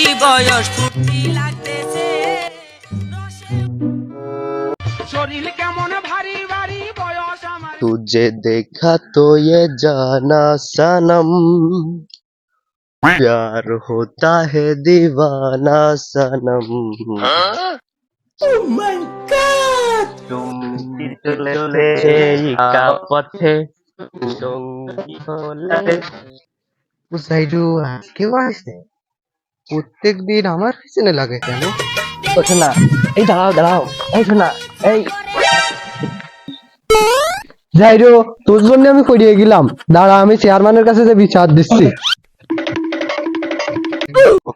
বয়স ফুর্তি লাগতেছে শরীর কেমন ভারী ভারী বয়স আমার तुझे देखा तो ये जाना सनम प्यार होता है दीवाना सनम তুমি চলে চলে একা পথে সঙ্গী হলে সাইডু আজকেও আসছে প্রত্যেক দিন আমার পিছনে লাগে কেন? ও শোনা এই দাঁড়াও দাঁড়াও এই শোনা এই। যাইরো তোর জন্য আমি করিয়ে গেলাম। দাঁড়া আমি চেয়ারম্যানের কাছে যে বিচার দিচ্ছি।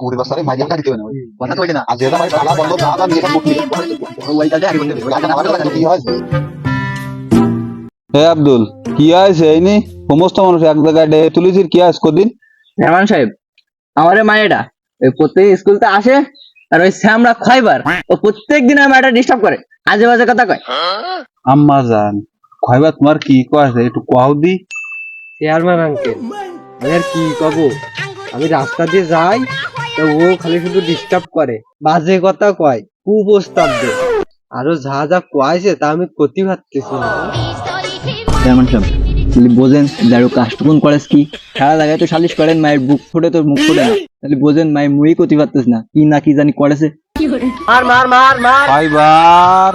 কুড়ি বছরে কাটি দেবে না কথা না। যেটা বন্ধ নিয়ে মুক্তি আগে আমার কাছে কি হয়? হে আব্দুল কি আছে এই নি সমস্ত মানুষ এক জায়গায় তুলেছিস কি আছে কদিন? রহমান সাহেব আমারে মায়েরা ওই প্রত্যেক স্কুলতে আসে আর ওই শ্যামরা খয়বার। ও প্রত্যেক দিন আমার এটা ডিস্টার্ব করে আজে বাজে কথা কয়। আম্মা জান কয়বার তোমার কি কয়েছে একটু কও দি। চেয়ারম্যান আঙ্কেল আমি আর কি কব? আমি রাস্তা দিয়ে যাই তো ও খালি শুধু ডিস্টার্ব করে বাজে কথা কয় কুপ্রস্তাব দে। আরও যা যা কয়েছে তা আমি ক্ষতি ভাবতেছি না। বোঝেন দাঁড়ো কাজটুকুন করেস কি? সারা জায়গায় তো সালিশ করেন মায়ের বুক ফুটে তোর মুখ ফুটে না। তাহলে বোঝেন মায়ের মুই করতে পারতেছ না। কি না কি জানি করেছে। কয়বার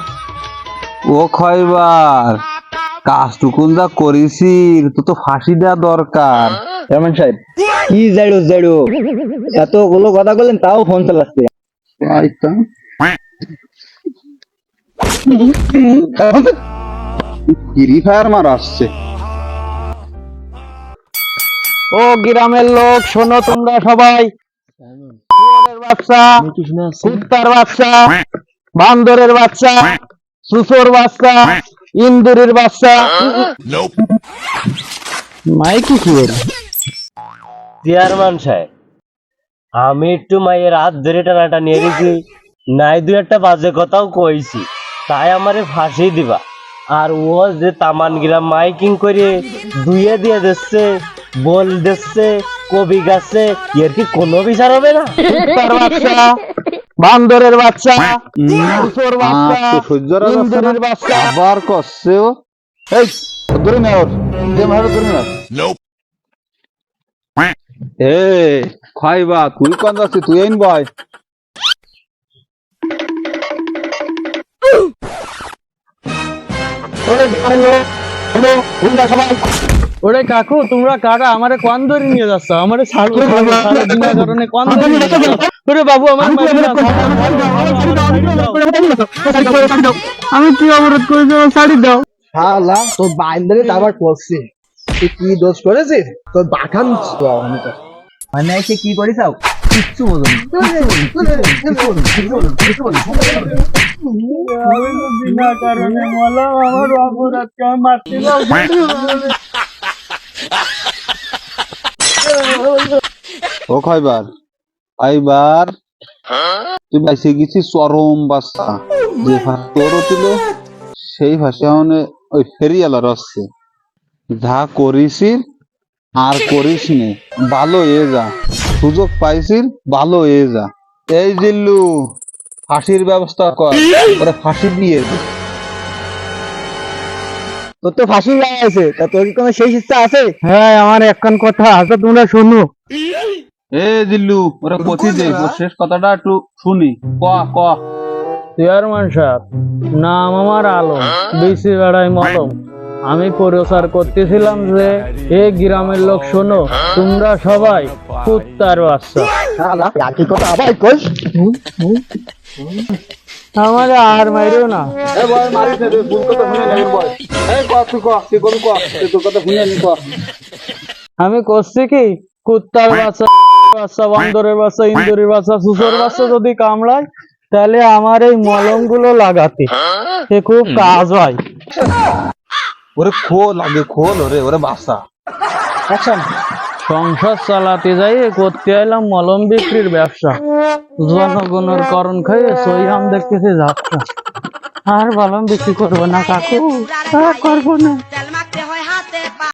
ও কয়বার কাজটুকুন যা করিসি তো তো ফাঁসি দেওয়া দরকার। রহমান সাহেব কি জাড়ো জাড়ো এতগুলো কথা বললেন তাও ফোন চালাচ্ছে। ফ্রি ফায়ার মার আসছে। ও গ্রামের লোক, শোনো তোমরা সবাই। বাচ্চা, কুত্তার বাচ্চা, বান্দরের বাচ্চা, সুসোর বাচ্চা, ইন্দুরের বাচ্চা। মাইকি কি চেয়ারম্যান সাহেব, আমি একটু মায়ের হাত ধরে টানাটা নিয়ে গেছি নাই দু একটা বাজে কথাও কইছি, তাই আমারে ফাঁসি দিবা। আর ও যে তামান গিরা মাইকিং করে দুইয়ে দিয়ে দিচ্ছে বল দিচ্ছে কবি গাছে এর কি কোনো বিচার হবে না? কুত্তার বাচ্চা বান্দরের বাচ্চা সুসোর বাচ্চা। ইন্দুরের বাচ্চা। আবার করছে ও। এই ধরে নে ওর। যে মারে ধরে নে এ খাইবা তুই কোন যাচ্ছিস তুই আইন বয়। ওরে কাকু তোমরা কাকা আমারে কোন ধরে নিয়ে যাচ্ছ? আমারে ছাড়ো কারণে কোন ধরে ওরে বাবু আমার আমি কি অবরোধ করেছি শাড়ি দাও শালা তোর বাইন্দরে আবার করছে। তুই কি দোষ করেছিস? তোর বাখান মানে এসে কি করি কিচ্ছু বিনা কারণে আমার মারতে দাও ও খাইবার আইবার? তুই বাইসে গেছিস চরম যে তোরও ছিল, সেই ভাষা মানে ওই ফেরিয়ালার আসছে যা করিসির আর করিস নে, ভালো এ যা। সুযোগ পাইছিস ভালো এ যা। এই জিল্লু, ফাঁসির ব্যবস্থা কর ফাঁসি দিয়ে। তোর তো ফাঁসি লাগাইছে তা তোর কি কোনো শেষ ইচ্ছা আছে? হ্যাঁ আমার একখান কথা আছে তোমরা শোনো। এ জিল্লু ওরা পথি দে শেষ কথাটা একটু শুনি। ক ক। চেয়ারম্যান সাহেব নাম আমার আলম বেশি বেড়াই মলম। আমি প্রচার করতেছিলাম যে এ গ্রামের লোক শোনো তোমরা সবাই কুত্তার বাচ্চা। আমার আর মাইরো না। এ বয় মারিস না তুই ভুল কথা শুনে নেই বয় এই ক তুই ক তুই কোন ক তুই তোর কথা শুনে নি ক। আমি করছি কি? কুত্তার বাচ্চা বাচ্চা বান্দরের বাচ্চা ইন্দুরের বাচ্চা সুসর বাচ্চা যদি কামড়ায় তাহলে আমার এই মলমগুলো লাগাতে। সে খুব কাজ হয়। ওরে খোল আগে খোল ওরে ওরে বাসা সংসার চালাতে যাই করতে এলাম মলম বিক্রির ব্যবসা। জনগণের করণ খাইয়ে সইরাম দেখতেছে যাত্রা আর মলম বিক্রি করব না কাকু। করব না।